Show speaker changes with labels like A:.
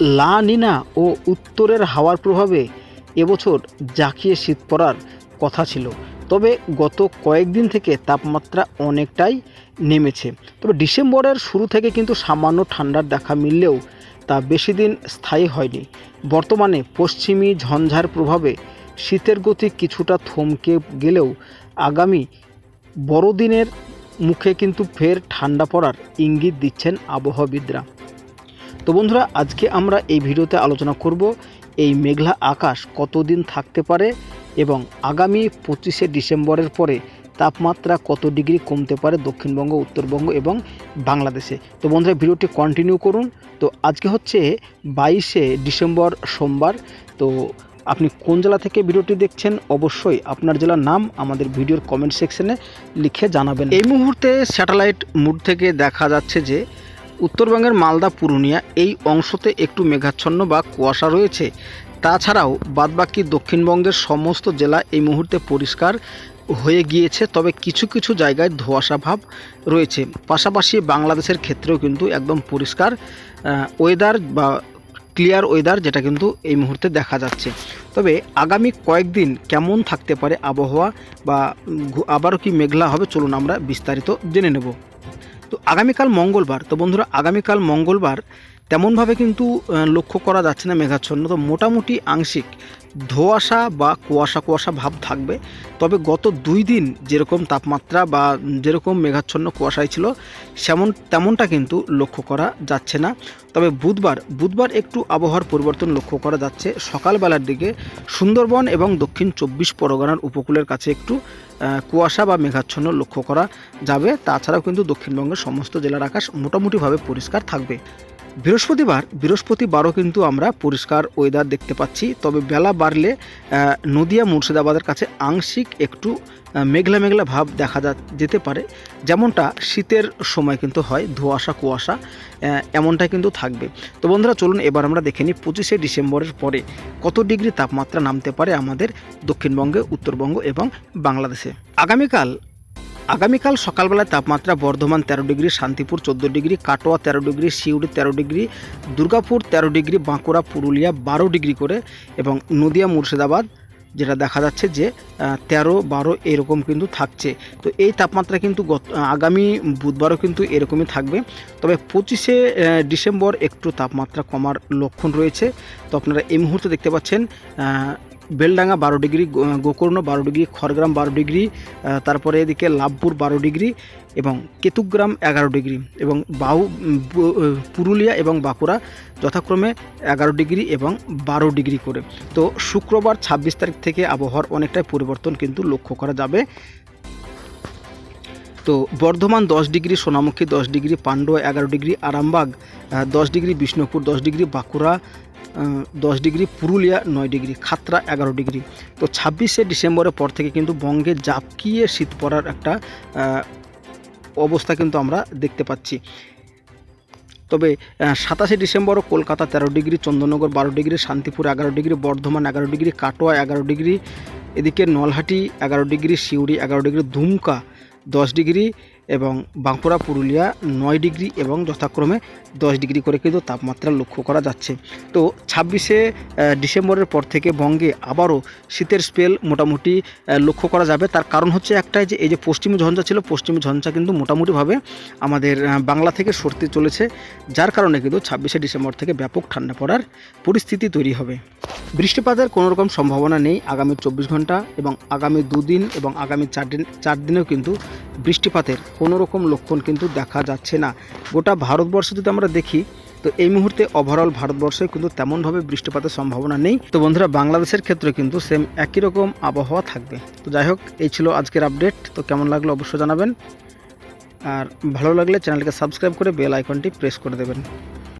A: লা নিনা ও উত্তরের হাওয়ার প্রভাবে এবছর জাঁকিয়ে শীত পড়ার কথা ছিল। তবে গত কয়েকদিন থেকে তাপমাত্রা অনেকটাই নেমেছে। তবে ডিসেম্বরের শুরু থেকে কিন্তু সামান্য ঠান্ডার দেখা মিললেও তা বেশি দিন স্থায়ী হয়নি। বর্তমানে পশ্চিমী ঝঞ্ঝার প্রভাবে শীতের গতি কিছুটা থমকে গেলেও আগামী বড়দিনের মুখে কিন্তু ফের ঠান্ডা পড়ার ইঙ্গিত দিচ্ছেন আবহাওয়াবিদরা। তো বন্ধুরা, আজকে আমরা এই ভিডিওতে আলোচনা করব এই মেঘলা আকাশ কতদিন থাকতে পারে এবং আগামী পঁচিশে ডিসেম্বরের পরে তাপমাত্রা কত ডিগ্রি কমতে পারে দক্ষিণবঙ্গ, উত্তরবঙ্গ এবং বাংলাদেশে। তো বন্ধুরা, ভিডিওটি কন্টিনিউ করুন। তো আজকে হচ্ছে বাইশে ডিসেম্বর সোমবার। তো আপনি কোন জেলা থেকে ভিডিওটি দেখছেন, অবশ্যই আপনার জেলার নাম আমাদের ভিডিওর কমেন্ট সেকশনে লিখে জানাবেন। এই মুহূর্তে স্যাটেলাইট মুড থেকে দেখা যাচ্ছে যে উত্তরবঙ্গের মালদা, পুরুলিয়া এই অংশতে একটু মেঘাচ্ছন্ন বা কুয়াশা রয়েছে। তাছাড়াও বাদবাকি দক্ষিণবঙ্গের সমস্ত জেলা এই মুহূর্তে পরিষ্কার হয়ে গিয়েছে, তবে কিছু কিছু জায়গায় ধোঁয়াশা ভাব রয়েছে। পাশাপাশি বাংলাদেশের ক্ষেত্রেও কিন্তু একদম পরিষ্কার ওয়েদার বা ক্লিয়ার ওয়েদার যেটা কিন্তু এই মুহূর্তে দেখা যাচ্ছে। তবে আগামী কয়েকদিন কেমন থাকতে পারে আবহাওয়া বা আবারও কি মেঘলা হবে চলুন আমরা বিস্তারিত জেনে নেব। তো আগামীকাল মঙ্গলবার। তো বন্ধুরা আগামীকাল মঙ্গলবার তেমনভাবে কিন্তু লক্ষ্য করা যাচ্ছে না মেঘাচ্ছন্ন। তো মোটামুটি আংশিক ধোঁয়াশা বা কুয়াশা কুয়াশা ভাব থাকবে। তবে গত দুই দিন যেরকম তাপমাত্রা বা যেরকম মেঘাচ্ছন্ন কুয়াশায় ছিল, সেমন, তেমনটা কিন্তু লক্ষ্য করা যাচ্ছে না। তবে বুধবার বুধবার একটু আবহাওয়ার পরিবর্তন লক্ষ্য করা যাচ্ছে। সকালবেলার দিকে সুন্দরবন এবং দক্ষিণ চব্বিশ পরগনার উপকূলের কাছে একটু কুয়াশা বা মেঘাচ্ছন্ন লক্ষ্য করা যাবে। তাছাড়াও কিন্তু দক্ষিণবঙ্গের সমস্ত জেলার আকাশ মোটামুটিভাবে পরিষ্কার থাকবে। বৃহস্পতিবার বৃহস্পতিবারও কিন্তু আমরা পরিষ্কার ওয়েদার দেখতে পাচ্ছি। তবে বেলা বাড়লে নদিয়া মুর্শিদাবাদের কাছে আংশিক একটু মেঘলা মেঘলা ভাব দেখা যা যেতে পারে। যেমনটা শীতের সময় কিন্তু হয় ধোঁয়াশা কুয়াশা আহ, এমনটাই কিন্তু থাকবে। তো বন্ধুরা চলুন এবার আমরা দেখে নিই পঁচিশে ডিসেম্বরের পরে কত ডিগ্রি তাপমাত্রা নামতে পারে আমাদের দক্ষিণবঙ্গে উত্তরবঙ্গ এবং বাংলাদেশে। আগামীকাল আগামীকাল সকালবেলায় তাপমাত্রা বর্ধমান তেরো ডিগ্রি, শান্তিপুর চোদ্দ ডিগ্রি, কাটোয়া তেরো ডিগ্রি, সিউড়ি তেরো ডিগ্রি, দুর্গাপুর তেরো ডিগ্রি, বাঁকুড়া, পুরুলিয়া বারো ডিগ্রি করে এবং নদিয়া, মুর্শিদাবাদ যেটা দেখা যাচ্ছে যে তেরো, বারো এরকম কিন্তু থাকছে। তো এই তাপমাত্রা কিন্তু গত আগামী বুধবারও কিন্তু এরকমই থাকবে। তবে পঁচিশে ডিসেম্বর একটু তাপমাত্রা কমার লক্ষণ রয়েছে। তো আপনারা এই মুহূর্তে দেখতে পাচ্ছেন বেলডাঙ্গা বারো ডিগ্রি গোকর্ণ বারো ডিগ্রি খড়গ্রাম বারো ডিগ্রি তারপরে এদিকে লাভপুর বারো ডিগ্রি এবং কেতুগ্রাম এগারো ডিগ্রি এবং বাহু উম, বু- আহ, পুরুলিয়া এবং বাঁকুড়া যথাক্রমে এগারো ডিগ্রি এবং বারো ডিগ্রি করে। তো শুক্রবার ছাব্বিশ তারিখ থেকে আবহাওয়ার অনেকটাই পরিবর্তন কিন্তু লক্ষ্য করা যাবে। তো বর্ধমান দশ ডিগ্রি সোনামুখী দশ ডিগ্রি পান্ডুয়া এগারো ডিগ্রি আরামবাগ দশ ডিগ্রি বিষ্ণুপুর দশ ডিগ্রি বাঁকুড়া দশ ডিগ্রি, পুরুলিয়া নয় ডিগ্রি খাতরা এগারো ডিগ্রি। তো ছাব্বিশে ডিসেম্বরের পর থেকে কিন্তু বঙ্গে জাপকিয়ে শীত পড়ার একটা অবস্থা কিন্তু আমরা দেখতে পাচ্ছি। তবে সাতাশে ডিসেম্বরও কলকাতা তেরো ডিগ্রি, চন্দননগর বারো ডিগ্রি, শান্তিপুর এগারো ডিগ্রি, বর্ধমান এগারো ডিগ্রি, কাটোয়া এগারো ডিগ্রি, এদিকে নলহাটি এগারো ডিগ্রি, সিউড়ি এগারো ডিগ্রি দুমকা দশ ডিগ্রি এবং বাঁকুড়া, পুরুলিয়া নয় ডিগ্রি এবং যথাক্রমে দশ ডিগ্রি করে কিন্তু তাপমাত্রা লক্ষ্য করা যাচ্ছে। তো ছাব্বিশে ডিসেম্বরের পর থেকে বঙ্গে আবারও শীতের স্পেল মোটামুটি লক্ষ্য করা যাবে। তার কারণ হচ্ছে একটাই যে, এই যে পশ্চিমী ঝঞ্ঝা ছিল, পশ্চিমী ঝঞ্ঝা কিন্তু মোটামুটিভাবে আমাদের বাংলা থেকে সরতে চলেছে, যার কারণে কিন্তু ছাব্বিশে ডিসেম্বর থেকে ব্যাপক ঠান্ডা পড়ার পরিস্থিতি তৈরি হবে। বৃষ্টিপাতের কোনো রকম সম্ভাবনা নেই আগামী চব্বিশ ঘণ্টা এবং আগামী দুদিন এবং আগামী চার দিন, চার দিনেও কিন্তু বৃষ্টিপাতের কোনো রকম লক্ষণ কিন্তু দেখা যাচ্ছে না। গোটা ভারতবর্ষ যদি আমরা দেখি, তো এই মুহূর্তে ওভারঅল ভারতবর্ষে কিন্তু তেমনভাবে বৃষ্টিপাতের সম্ভাবনা নেই। তো বন্ধুরা, বাংলাদেশের ক্ষেত্রে কিন্তু সেম একই রকম আবহাওয়া থাকবে। তো যাই হোক, এই ছিল আজকের আপডেট তো কেমন লাগল অবশ্যই জানাবেন। আর ভালো লাগলে চ্যানেলকে সাবস্ক্রাইব করে বেল আইকনটি প্রেস করে দেবেন।